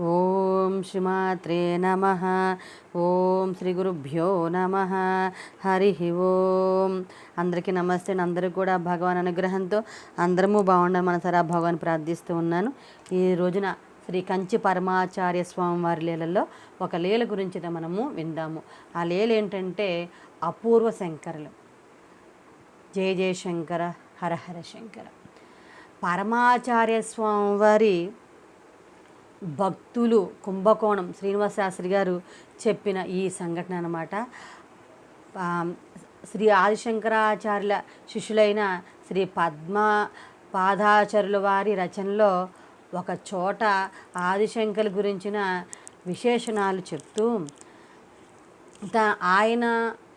ఓం శ్రీమాత్రే నమ. ఓం శ్రీ గురుభ్యో నమ. హరి ఓం. అందరికీ నమస్తే అందరూ కూడా భగవాన్ అనుగ్రహంతో అందరము బాగుండాలి మనసారా భగవాన్ ప్రార్థిస్తూ ఉన్నాను. ఈ రోజున శ్రీ కంచి పరమాచార్య స్వామి వారి లీలలో ఒక లీల గురించి మనము విందాము. ఆ లీల ఏంటంటే అపూర్వ శంకరులు. జయ జయ శంకర హరహర శంకర. పరమాచార్య స్వామి వారి భక్తులు కుంభకోణం శ్రీనివాస శాస్త్రి గారు చెప్పిన ఈ సంఘటన అనమాట శ్రీ ఆదిశంకరాచార్యుల శిష్యులైన శ్రీ పద్మ పాదాచార్యుల వారి రచనలో ఒక చోట ఆదిశంకర్ గురించిన విశేషణాలు చెప్తూ త- ఆయన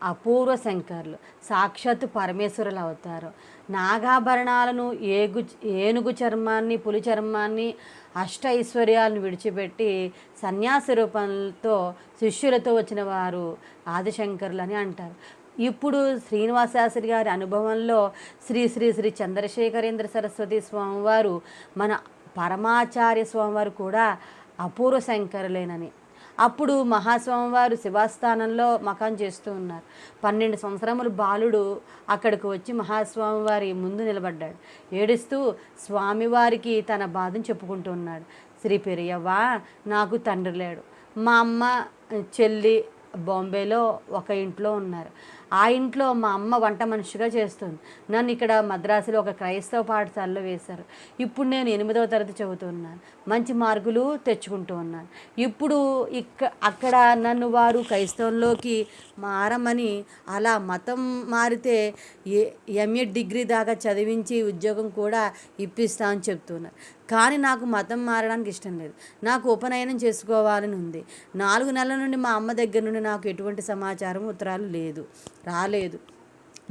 అపూర్వ శంకర్లు. సాక్షాత్తు పరమేశ్వరులు అవుతారు. నాగాభరణాలను ఏగు ఏనుగు చర్మాన్ని పులి చర్మాన్ని అష్ట ఐశ్వర్యాలను విడిచిపెట్టి సన్యాసి రూపంతో శిష్యులతో వచ్చిన వారు ఆదిశంకరులు అని అంటారు. ఇప్పుడు శ్రీనివాసాస్త్రి గారి అనుభవంలో శ్రీ శ్రీ శ్రీ చంద్రశేఖరేంద్ర సరస్వతి స్వామివారు మన పరమాచార్య స్వామివారు కూడా అపూర్వ శంకరులేనని. అప్పుడు మహాస్వామివారు శివాస్థానంలో మకాం చేస్తూ ఉన్నారు. పన్నెండు సంవత్సరములు బాలుడు అక్కడికి వచ్చి మహాస్వామివారి ముందు నిలబడ్డాడు. ఏడుస్తూ స్వామివారికి తన బాధను చెప్పుకుంటూ ఉన్నాడు. శ్రీ పెరియవ్వ నాకు తండ్రి లేడు. మా అమ్మ చెల్లి బాంబేలో ఒక ఇంట్లో ఉన్నారు. ఆ ఇంట్లో మా అమ్మ వంట మనిషిగా చేస్తుంది. నన్ను ఇక్కడ మద్రాసులో ఒక క్రైస్తవ పాఠశాలలో వేశారు. ఇప్పుడు నేను ఎనిమిదవ తరగతి చదువుతున్నాను. మంచి మార్కులు తెచ్చుకుంటూ ఉన్నాను. ఇప్పుడు ఇక్క అక్కడ నన్ను వారు క్రైస్తవంలోకి మారమని అలా మతం మారితే ఏ ఎంఏ డిగ్రీ దాకా చదివించి ఉద్యోగం కూడా ఇప్పిస్తా అని చెప్తున్నారు. కానీ నాకు మతం మారడానికి ఇష్టం లేదు. నాకు ఉపనయనం చేసుకోవాలని ఉంది. నాలుగు నెలల నుండి మా అమ్మ దగ్గర నుండి నాకు ఎటువంటి సమాచారం ఉత్తరాలు లేదు. రాలేదు.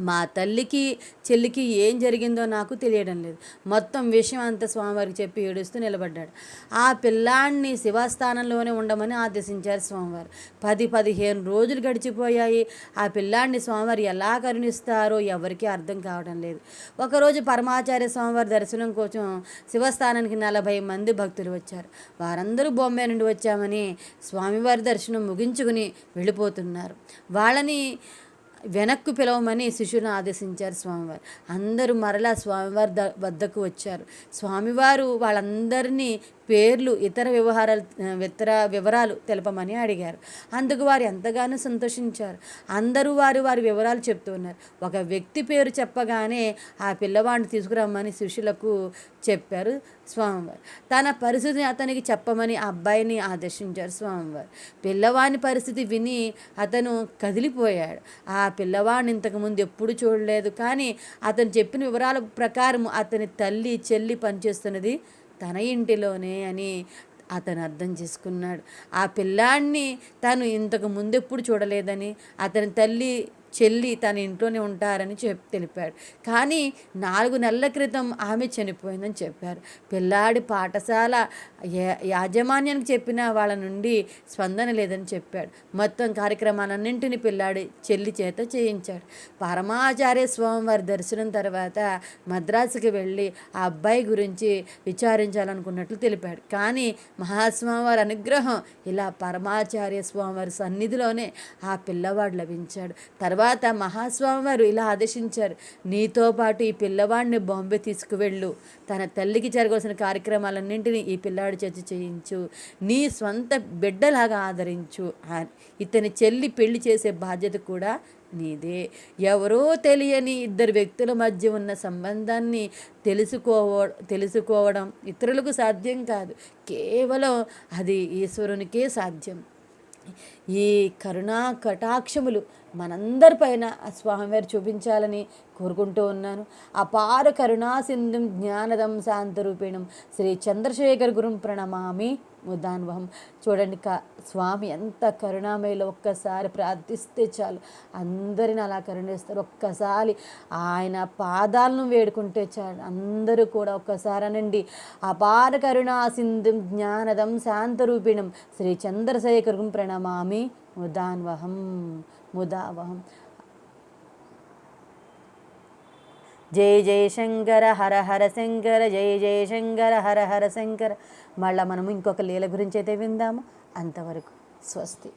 మా తల్లికి చెల్లికి ఏం జరిగిందో నాకు తెలియడం లేదు. మొత్తం విషయం అంతా స్వామివారికి చెప్పి ఏడుస్తూ నిలబడ్డాడు. ఆ పిల్లాన్ని శివస్థానంలోనే ఉండమని ఆదేశించారు స్వామివారు. పది పదిహేను రోజులు గడిచిపోయాయి. ఆ పిల్లాన్ని స్వామివారు ఎలా కరుణిస్తారో ఎవరికీ అర్థం కావడం లేదు. ఒకరోజు పరమాచార్య స్వామివారి దర్శనం కోసం శివస్థానానికి నలభై మంది భక్తులు వచ్చారు. వారందరూ బొంబాయి నుండి వచ్చామని స్వామివారి దర్శనం ముగించుకుని వెళ్ళిపోతున్నారు. వాళ్ళని వెనక్కు పిలవమని శిష్యులను ఆదేశించారు స్వామివారు. అందరూ మరలా స్వామివారి ద వద్దకు వచ్చారు. స్వామివారు వాళ్ళందరినీ పేర్లు ఇతర వ్యవహారాలు ఇతర వివరాలు తెలపమని అడిగారు. అందుకు వారు ఎంతగానో సంతోషించారు. అందరూ వారు వారి వివరాలు చెప్తున్నారు ఒక వ్యక్తి పేరు చెప్పగానే ఆ పిల్లవాడిని తీసుకురమ్మని శిష్యులకు చెప్పారు స్వామివారు. తన పరిస్థితిని అతనికి చెప్పమని అబ్బాయిని ఆదేశించారు స్వామివారు. పిల్లవాని పరిస్థితి విని అతను కదిలిపోయాడు. ఆ పిల్లవాడిని ఇంతకుముందు ఎప్పుడు చూడలేదు. కానీ అతను చెప్పిన వివరాల ప్రకారం అతని తల్లి చెల్లి పనిచేస్తున్నది తన ఇంటిలోనే అని అతను అర్థం చేసుకున్నాడు. ఆ పిల్లాడిని తను ఇంతకు ముందెప్పుడు చూడలేదని అతని తల్లి చెల్లి తన ఇంట్లోనే ఉంటారని చెప్ తెలిపాడు. కానీ నాలుగు నెలల క్రితం ఆమె చనిపోయిందని చెప్పారు. పిల్లాడి పాఠశాల యాజమాన్యానికి చెప్పిన వాళ్ళ నుండి స్పందన లేదని చెప్పాడు. మొత్తం కార్యక్రమాలన్నింటినీ పిల్లాడి చెల్లి చేత చేయించాడు. పరమాచార్య స్వామివారి దర్శనం తర్వాత మద్రాసుకి వెళ్ళి ఆ అబ్బాయి గురించి విచారించాలనుకున్నట్లు తెలిపాడు. కానీ మహాస్వామివారి అనుగ్రహం ఇలా పరమాచార్య స్వామివారి సన్నిధిలోనే ఆ పిల్లవాడు లభించాడు. తర్వాత మహాస్వామి వారు ఇలా ఆదేశించారు నీతో పాటు ఈ పిల్లవాడిని బాంబే తీసుకువెళ్ళు. తన తల్లికి జరగవలసిన కార్యక్రమాలన్నింటినీ ఈ పిల్లాడి చేతి చేయించు. నీ స్వంత బిడ్డలాగా ఆదరించు. ఇతని చెల్లి పెళ్ళి చేసే బాధ్యత కూడా నీదే. ఎవరో తెలియని ఇద్దరు వ్యక్తుల మధ్య ఉన్న సంబంధాన్ని తెలుసుకోవ తెలుసుకోవడం ఇతరులకు సాధ్యం కాదు. కేవలం అది ఈశ్వరునికే సాధ్యం. ఈ కరుణా కటాక్షములు మనందరిపైన ఆ స్వామివారు చూపించాలని కోరుకుంటూ ఉన్నాను. అపార కరుణాసింధుం జ్ఞానదం శాంతరూపిణం శ్రీ చంద్రశేఖర్ గురుం ప్రణమామి. ముదాన్వహం. చూడండి క స్వామి ఎంత కరుణామయులు ఒక్కసారి ప్రార్థిస్తే చాలు. అందరిని అలా కరుణిస్తారు. ఒక్కసారి ఆయన పాదాలను వేడుకుంటే చాలు. అందరూ కూడా ఒక్కసారి అనండి. అపార కరుణా సింధుం జ్ఞానదం శాంతరూపిణం శ్రీ చంద్రశేఖరం ప్రణమామి ముదాన్వహం. ముదావహం. జై జై శంకర హర హర శంకర జై జై శంకర హర హర శంకర. మళ్ళీ మనము ఇంకొక లీల గురించి అయితే విందాము. అంతవరకు స్వస్తి.